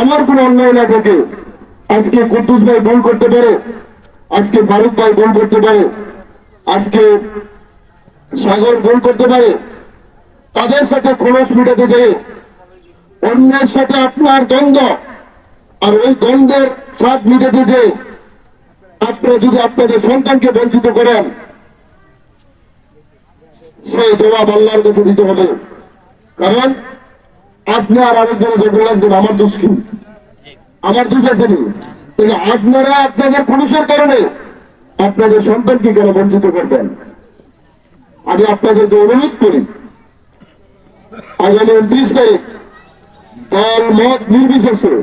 আমার কোনো অন্যায় না থাকে আজকে কুদ্দুস ভাই ভুল করতে পারে, আজকে ফারুক ভাই ভুল করতে পারে, আজকে সাগর ভুল করতে পারে। তাদের সাথে খোলস মিটাতে যেয়ে অন্যের সাথে আপনার দ্বন্দ্ব, আর ওই দ্বন্দ্বের ছাদ মিটাতে যে আপনারা যদি আপনাদের সন্তানকে বঞ্চিত করেন, সেই জবাব আল্লাহর কাছে দিতে হবে। কারণ আপনি আর আরেকজনে ঝগড়া লাগছেন আমার দোষ কি? আমার দোষ আছে আপনারা আপনাদের পুলিশের কারণে আপনাদের সন্তানকে কেন বঞ্চিত করবেন? আমি আপনাদেরকে অনুরোধ করি, আগামী উনত্রিশ তারিখ দল মত নির্বিশেষে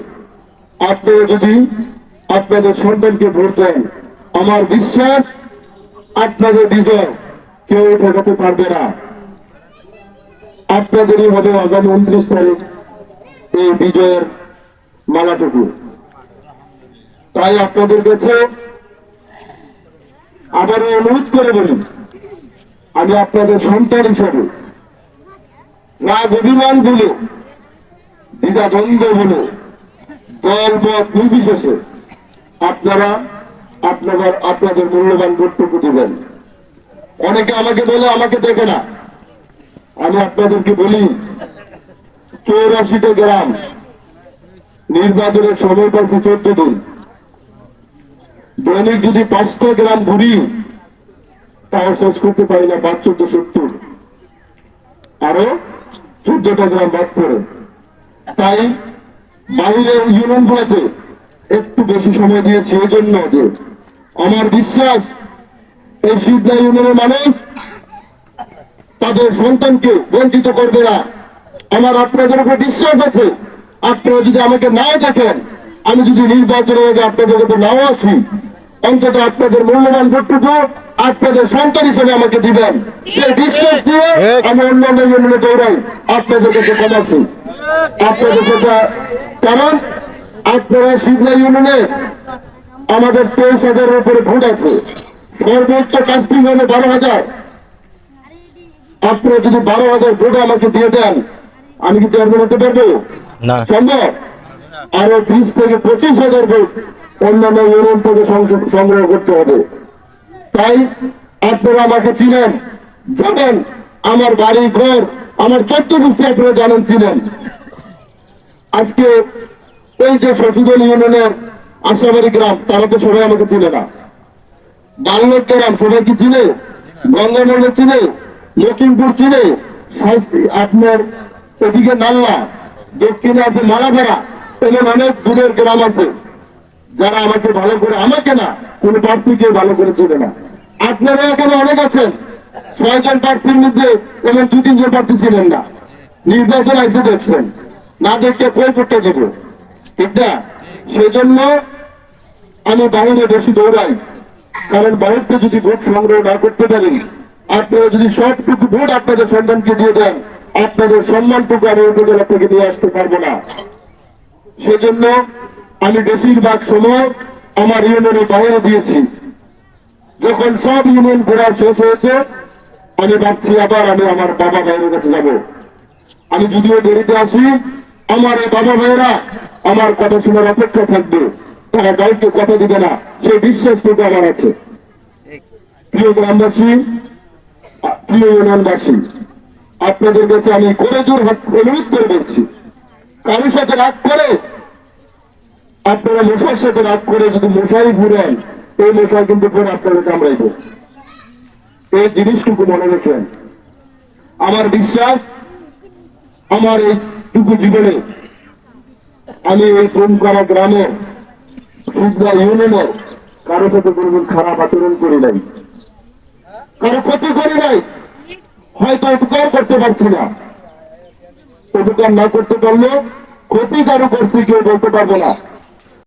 আপনারা যদি আপনাদের সন্তানকে ভোট দেন, আমার বিশ্বাস আপনাদের বিজয় কেউ ঠেকাতে পারবে না। আপনাদেরই হবে আগামী উনত্রিশ তারিখ এই বিজয়ের মালাটুকু। তাই আপনাদের কাছে আবারও অনুরোধ করে বলি, আমি আপনাদের সন্তান হিসাবে রাগ অভিমান বলে দ্বিধা দ্বন্দ্ব বলে মত নির্বিশেষে আপনারা আপনাদের আপনাদের মূল্যবান বক্তব্য দেবেন। অনেকে আমাকে বলে, আমাকে দেখে না। আমি আপনাদেরকে বলি, চৌরাশিটা গ্রাম নির্বাচনের সময় পাচ্ছে চোদ্দ দিন। দৈনিক যদি পাঁচটা গ্রাম ঘুরি, তাও শেষ করতে পারি না পাঁচ চোদ্দ, সত্তর। আরও চোদ্দটা গ্রাম বাদ পড়ে। তাই বাইরে ইউনিয়ন গুলাতে একটু বেশি সময় দিয়েছি এই জন্য যে আমার বিশ্বাস, এই সিদ্ধা ইউনিয়নের মানুষ তাদের সন্তানকে বঞ্চিত করবে না। আমার আপনাদের উপর বিশ্বাস আছে। আপনারা যদি আমাকে নাও দেখেন আমি যদি নির্বাচনের আগে আপনাদের কাছে নাও আসি অন্তত আপনাদের মূল্যবান ভোটটুকু আপনাদের সন্তান হিসেবে আমাকে দিবেন। সেই বিশ্বাস দিয়ে আমি অন্যান্য ইউনিয়নে দৌড়াই। আপনাদের কাছে কমাচ্ছি আপনাদের কথা কারণ আপনারা শীতলা ইউনিয়নে আমাদের তেইশ হাজারের উপরে ভোট আছে। সর্বোচ্চ কাস্টিং হলে বারো হাজার। আপনারা যদি বারো হাজার ভোট আমাকে দিয়ে দেন আমি কি চেয়ারম্যান হতে পারব? না। সম্ভব? আরও বিশ থেকে পঁচিশ হাজার ভোট অন্যান্য ইউনিয়ন থেকে সংগ্রহ করতে হবে। তাই আপনারা আমাকে চিনেন জানেন আমার বাড়ি ঘর আমার গোষ্ঠী আপনারা জানেন চিনেন। আজকে এই যে শশীদল ইউনিয়নের আশাবাড়ি গ্রাম তারা তো সবাই আমাকে চিনে না। বাল্যক গ্রাম সবাই কি চিনে? গঙ্গানগর চিনে? লখিমপুর চিনে আপনার এদিকে নাল্লা, দক্ষিণে আছে মালাপাড়া এমন অনেক দূরের গ্রাম আছে। যারা আমাকে ভালো করে, আমাকে না, কোন প্রার্থীকে ভালো করে চিনে না। আপনারা এখানে অনেক আছেন। ছয়জন প্রার্থীর মধ্যে এমন দু তিনজন প্রার্থী ছিলেন না। নির্বাচন এসে দেখছেন। না দেখে কই করতে যাব ঠিক না? সেজন্য আমি বাহিরে বেশি দৌড়াই। কারণ বাহিরতে যদি ভোট সংগ্রহ না করতে পারেন আপনারা যদি সবটুকু ভোট আপনাদের সন্তানকে দিয়ে দেন আপনাদের সম্মানটুকু আমি উপজেলা থেকে নিয়ে আসতে পারব না। সেজন্য আমি বেশিরভাগ সময় আমার ইউনিয়নের বাইরে দিয়েছি। যখন সব ইউনিয়ন ঘোরা শেষ হয়েছে আমি ভাবছি আবার আমি আমার বাবা ভাইয়ের কাছে যাব। আমি যদিও দেরিতে আসি আমার এই বাবা ভাইয়েরা আমার কথা শোনার অপেক্ষা থাকবে। তারা কাউকে কথা দিবে না সেই বিশ্বাসটুকু আমার আছে। প্রিয় গ্রামবাসী আপনাদের কাছে আমি করে জোর অনুরোধ করে কারোর সাথে রাগ করে, আপনারা মশার সাথে রাগ করে যদি মশাই ঘুরেন, এই কিন্তু আপনারা কামড়াইব। এই জিনিসটুকু মনে রাখেন। আমার বিশ্বাস, আমার এইটুকু জীবনে আমি এই করা গ্রামে সুন্দর ইউনিয়নের কারোর সাথে কোনোদিন খারাপ আচরণ করি নাই। কারও ক্ষতি করি নাই। হয়তো উপকার করতে পারছি না। উপকার না করতে পারলে ক্ষতি কারও কেউ বলতে পারব না।